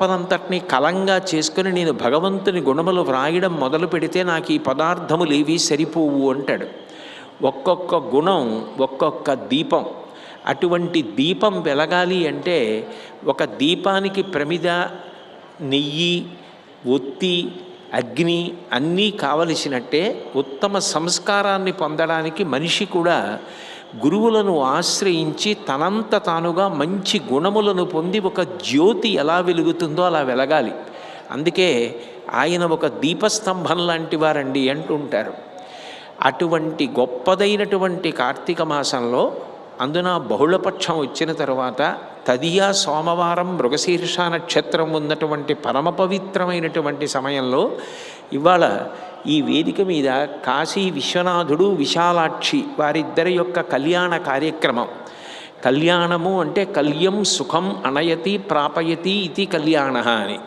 తాపనంతటినీ కలంగా చేసుకుని నేను భగవంతుని గుణములు వ్రాయడం మొదలు పెడితే నాకు ఈ పదార్థములేవి సరిపోవు అంటాడు. ఒక్కొక్క గుణం ఒక్కొక్క దీపం. అటువంటి దీపం వెలగాలి అంటే ఒక దీపానికి ప్రమిద నెయ్యి ఒత్తి అగ్ని అన్నీ కావలసినట్టే ఉత్తమ సంస్కారాన్ని పొందడానికి మనిషి కూడా గురువులను ఆశ్రయించి తనంత తానుగా మంచి గుణములను పొంది ఒక జ్యోతి ఎలా వెలుగుతుందో అలా వెలగాలి. అందుకే ఆయన ఒక దీపస్తంభం లాంటి వారండి అంటుంటారు. అటువంటి గొప్పదైనటువంటి కార్తీక మాసంలో అందున బహుళపక్షం వచ్చిన తరువాత తదియా సోమవారం మృగశీర్ష నక్షత్రం ఉన్నటువంటి పరమ పవిత్రమైనటువంటి సమయంలో ఇవాళ ఈ వేదిక మీద కాశీ విశ్వనాథుడు విశాలాక్షి వారిద్దరి యొక్క కళ్యాణ కార్యక్రమం. కళ్యాణము అంటే కళ్యం సుఖం అనయతి ప్రాపయతి ఇది కళ్యాణ అని.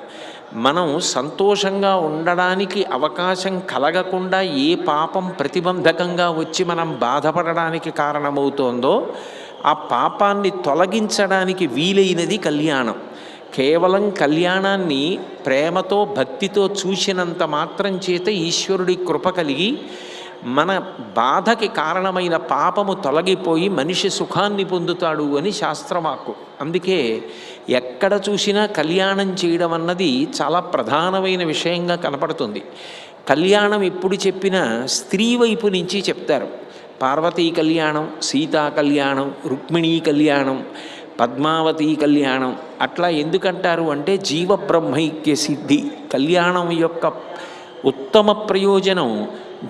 మనం సంతోషంగా ఉండడానికి అవకాశం కలగకుండా ఏ పాపం ప్రతిబంధకంగా వచ్చి మనం బాధపడడానికి కారణమవుతోందో ఆ పాపాన్ని తొలగించడానికి వీలైనది కళ్యాణం. కేవలం కళ్యాణాన్ని ప్రేమతో భక్తితో చూసినంత మాత్రం చేత ఈశ్వరుడి కృప కలిగి మన బాధకి కారణమైన పాపము తొలగిపోయి మనిషి సుఖాన్ని పొందుతాడు అని శాస్త్రవాక్కు. అందుకే ఎక్కడ చూసినా కళ్యాణం చేయడం అన్నది చాలా ప్రధానమైన విషయంగా కనపడుతుంది. కళ్యాణం ఎప్పుడు చెప్పినా స్త్రీ వైపు నుంచి చెప్తారు. పార్వతీ కళ్యాణం సీతా కళ్యాణం రుక్మిణీ కళ్యాణం పద్మావతి కళ్యాణం. అట్లా ఎందుకంటారు అంటే జీవబ్రహ్మైక్య సిద్ధి. కళ్యాణం యొక్క ఉత్తమ ప్రయోజనం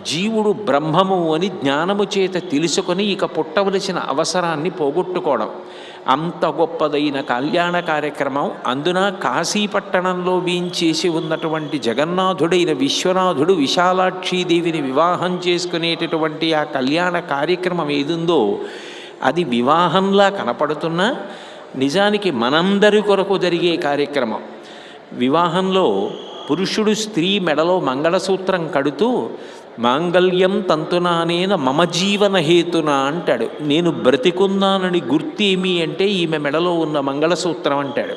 జీవుడు బ్రహ్మము అని జ్ఞానము చేత తెలుసుకొని ఇక పుట్టవలసిన అవసరాన్ని పోగొట్టుకోవడం. అంత గొప్పదైన కళ్యాణ కార్యక్రమం. అందున కాశీపట్టణంలో వీంచేసి ఉన్నటువంటి జగన్నాథుడైన విశ్వనాథుడు విశాలాక్షీదేవిని వివాహం చేసుకునేటటువంటి ఆ కళ్యాణ కార్యక్రమం ఏదుందో అది వివాహంలా కనపడుతున్నా నిజానికి మనందరి కొరకు జరిగే కార్యక్రమం. వివాహంలో పురుషుడు స్త్రీ మెడలో మంగళసూత్రం కడుతూ మాంగళ్యం తంతునానేన మమ జీవన హేతున అంటాడు. నేను బ్రతికున్నానని గుర్తేమి అంటే ఈమె మెడలో ఉన్న మంగళసూత్రం అంటాడు.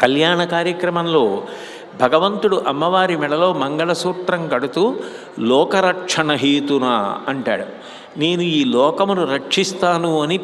కళ్యాణ కార్యక్రమంలో భగవంతుడు అమ్మవారి మెడలో మంగళసూత్రం కడుతూ లోకరక్షణ హేతున అంటాడు. నేను ఈ లోకమును రక్షిస్తాను అని